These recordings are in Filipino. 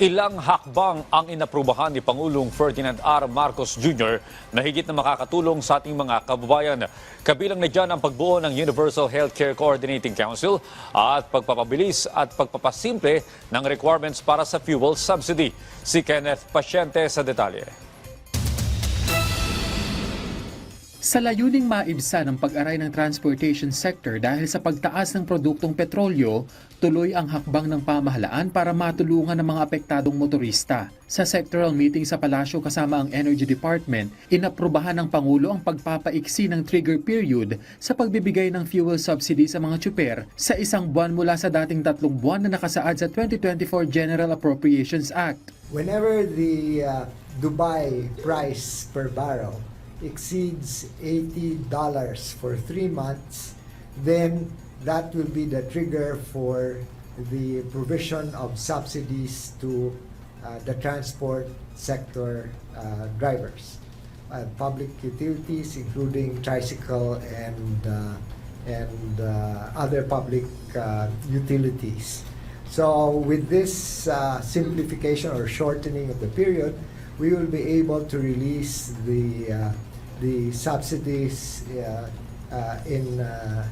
Ilang hakbang ang inaprubahan ni Pangulong Ferdinand R. Marcos Jr. na higit na makakatulong sa ating mga kababayan. Kabilang na dyan ang pagbuo ng Universal Healthcare Coordinating Council at pagpapabilis at pagpapasimple ng requirements para sa fuel subsidy. Si Kenneth Pasyente sa detalye. Sa layuning maibsan ang pag-aray ng transportation sector dahil sa pagtaas ng produktong petrolyo, tuloy ang hakbang ng pamahalaan para matulungan ng mga apektadong motorista. Sa sectoral meeting sa Palasyo kasama ang Energy Department, inaprubahan ng Pangulo ang pagpapaiksi ng trigger period sa pagbibigay ng fuel subsidy sa mga tsuper sa isang buwan mula sa dating tatlong buwan na nakasaad sa 2024 General Appropriations Act. whenever the uh, Dubai price per barrel exceeds $80 for three months, then that will be the trigger for the provision of subsidies to uh, the transport sector uh, drivers. Uh, public utilities, including tricycle and uh, and uh, other public uh, utilities. So with this uh, simplification or shortening of the period, we will be able to release the uh, the subsidies uh, uh, in uh,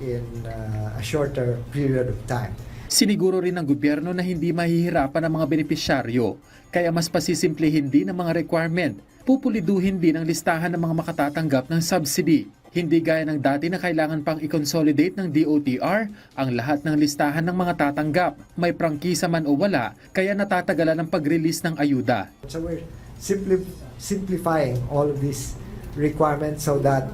in uh, a shorter period of time. Siniguro rin ng gobyerno na hindi mahihirapan ang mga benepisyaryo, kaya mas pasisimplihin din ang mga requirement. Pupuliduhin din ang listahan ng mga makatatanggap ng subsidy. Hindi gaya ng dati na kailangan pang i-consolidate ng DOTR ang lahat ng listahan ng mga tatanggap. May prangkisa man o wala, kaya natatagalan ang pag-release ng ayuda. So we're simply simplifying all of these requirements so that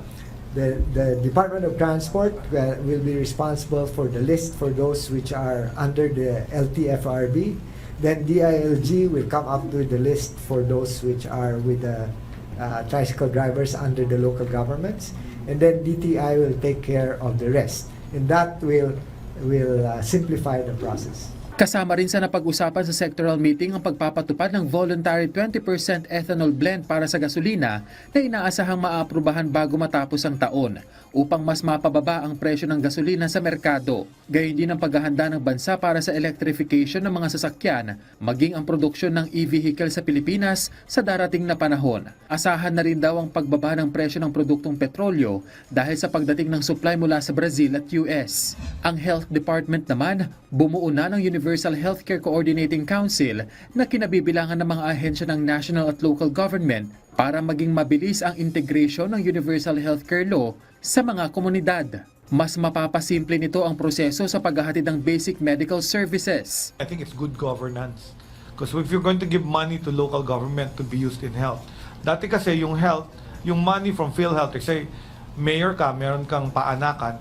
the, the Department of Transport uh, will be responsible for the list for those which are under the LTFRB. Then DILG will come up with the list for those which are with the uh, tricycle drivers under the local governments. And then DTI will take care of the rest. And that will, will uh, simplify the process. Kasama rin sa napag-usapan sa sectoral meeting ang pagpapatupad ng voluntary 20% ethanol blend para sa gasolina na inaasahang maaprubahan bago matapos ang taon upang mas mapababa ang presyo ng gasolina sa merkado. Gayun din ang paghahanda ng bansa para sa electrification ng mga sasakyan, maging ang produksyon ng e-vehicle sa Pilipinas sa darating na panahon. Asahan na rin daw ang pagbaba ng presyo ng produktong petrolyo dahil sa pagdating ng supply mula sa Brazil at US. Ang Health Department naman, bumuo na ng Universal Healthcare Coordinating Council na kinabibilangan ng mga ahensya ng national at local government para maging mabilis ang integration ng Universal Healthcare Law sa mga komunidad. Mas mapapasimple nito ang proseso sa paghahatid ng basic medical services. I think it's good governance. Because if you're going to give money to local government to be used in health, dati kasi yung health, yung money from PhilHealth, say, mayor ka, meron kang paanakan,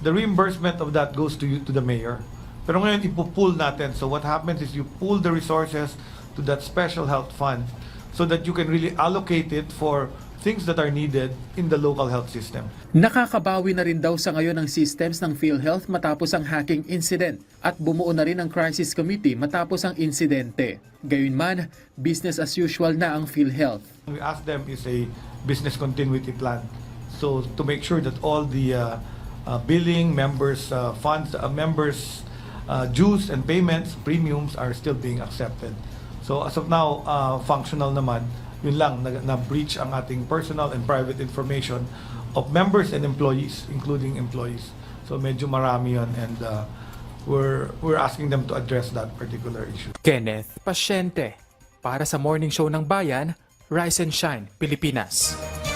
the reimbursement of that goes to you, to the mayor. Pero ngayon, ipupool natin. So what happens is you pool the resources to that special health fund so that you can really allocate it for things that are needed in the local health system. Nakakabawi na rin daw sa ngayon ang systems ng PhilHealth matapos ang hacking incident at bumuo na rin ang crisis committee matapos ang insidente. Gayunman, business as usual na ang PhilHealth. We ask them is a business continuity plan. So to make sure that all the uh, uh, billing, members' uh, funds, uh, members' uh, dues and payments, premiums are still being accepted. So as of now, uh, functional naman. Yun lang, na- na-breach ang ating personal and private information of members and employees, including employees. So medyo marami yun and uh, we're, we're asking them to address that particular issue. Kenneth Pasyente para sa Morning Show ng Bayan, Rise and Shine, Pilipinas.